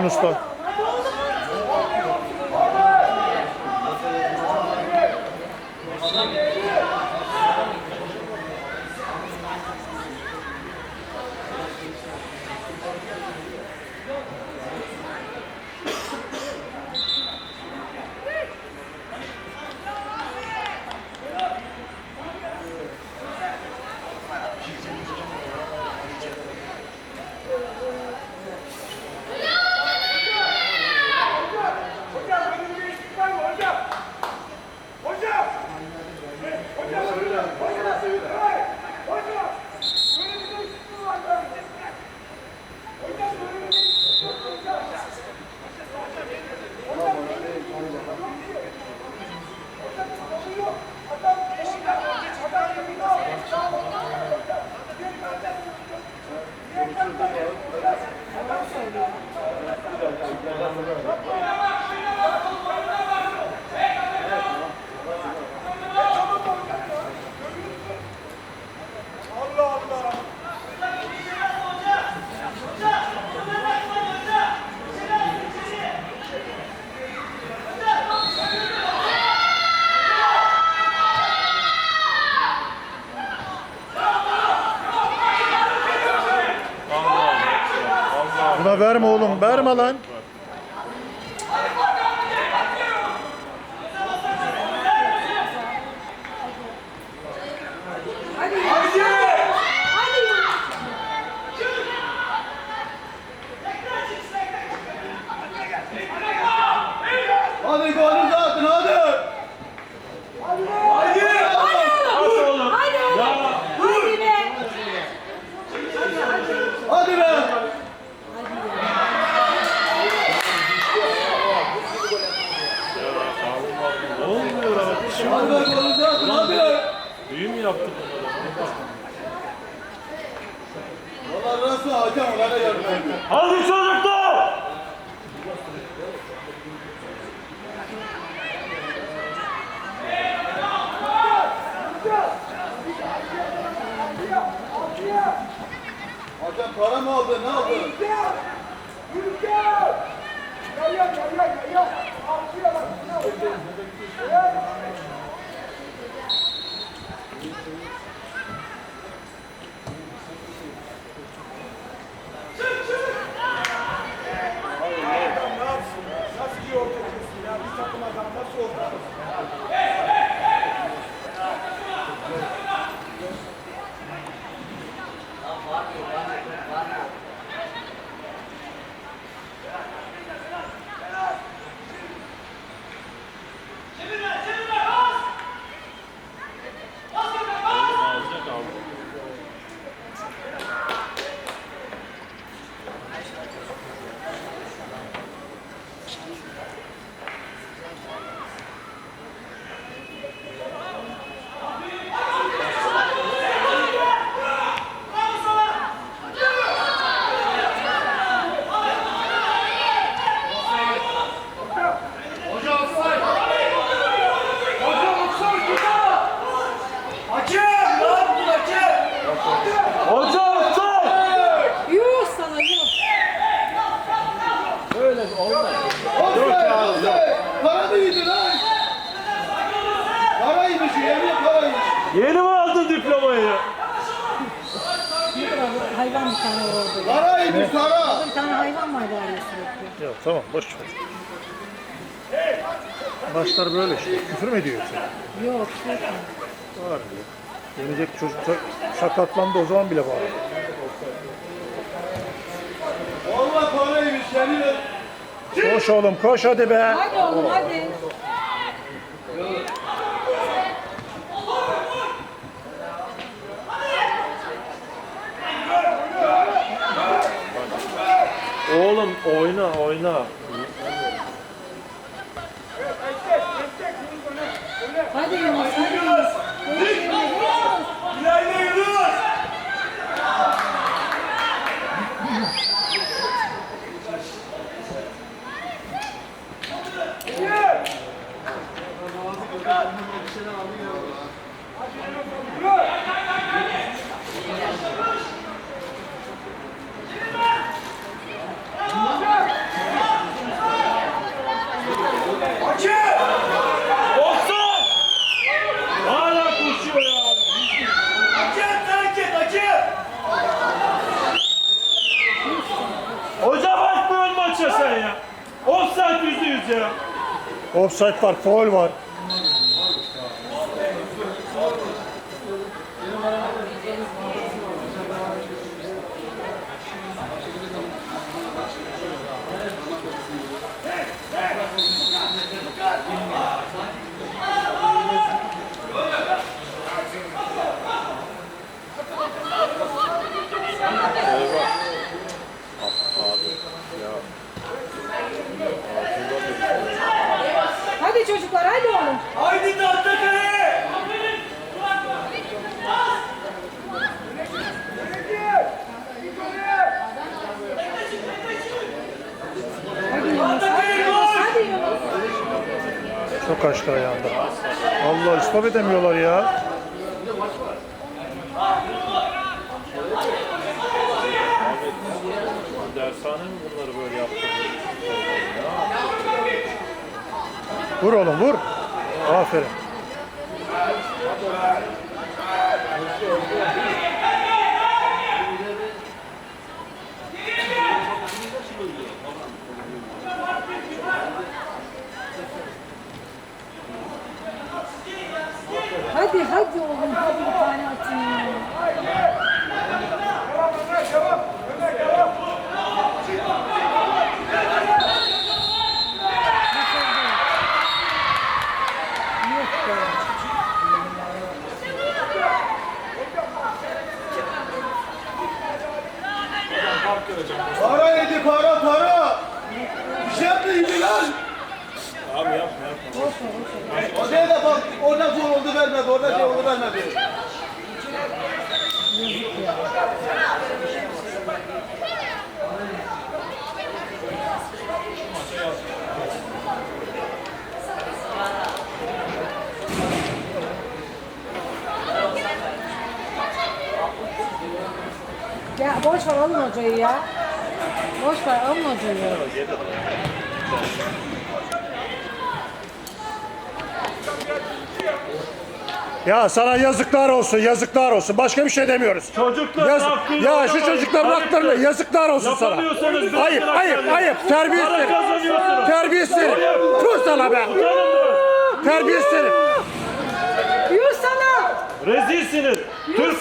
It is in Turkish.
Yunus'ta. Buna verme oğlum, verme lan. Hadi golü zaten hadi. Hadi. Hadi. Hadi oğlum. Hadi be. Hadi be. Ne oluyor abi? Hadi be golü zaten hadi. Büyü mü yaptık? Valla nasıl hocam bana yardım edin. Hadi çocuklar! Hocam para mı aldın ne aldın? Ağzına kaldı. Hocam sen! Yuh sana yuh. Offside. Para mıydı lan? Paraymış yemin paraymış. Yeni mi aldın diplomayı? Hayvan bir tane var orada. ya. Paraymış para. Bir tane hayvan var arıyor sürekli. Ya tamam boş ver. Başlar böyle işte. Küfür mü ediyor yoksa? Yok sürekli. Var diyor. Gelecek çocuk sa- sakatlandı o zaman bile bağırıyor. Valla paraymış yemin. Koş oğlum koş hadi be. Hadi oğlum hadi. Oğlum oyna oyna. Hadi Yunus hadi yaşa sen ya. Offside yüzde yüz ya. Offside var, foul var. Çok açtı ayağında. Allah istop edemiyorlar ya. Dershane mi bunları böyle yaptı? Vur oğlum vur. Aferin. Hadi hadi oğlum. Hadi bir tane atın ya. Yok be. Para yedi para para! Bir şey yaptı yedi lan! Abi yapma yapma. O şey de bak orada gol oldu vermedi, orada şey oldu vermedi. Ya boş ver alın hocayı ya. Boş ver alın hocayı. Ya sana yazıklar olsun, yazıklar olsun. Başka bir şey demiyoruz. Çocuklar Yaz, hakkını ya şu çocukların Ayıptır. haklarına yazıklar olsun sana. Yapamıyorsanız bırakın Ayıp, ayıp, haklarını. ayıp. Terbiyesiz Para herif. kazanıyorsunuz. Terbiyesiz herif. Tut sana be. Terbiyesiz herif. Yürü sana. Rezilsiniz. Türk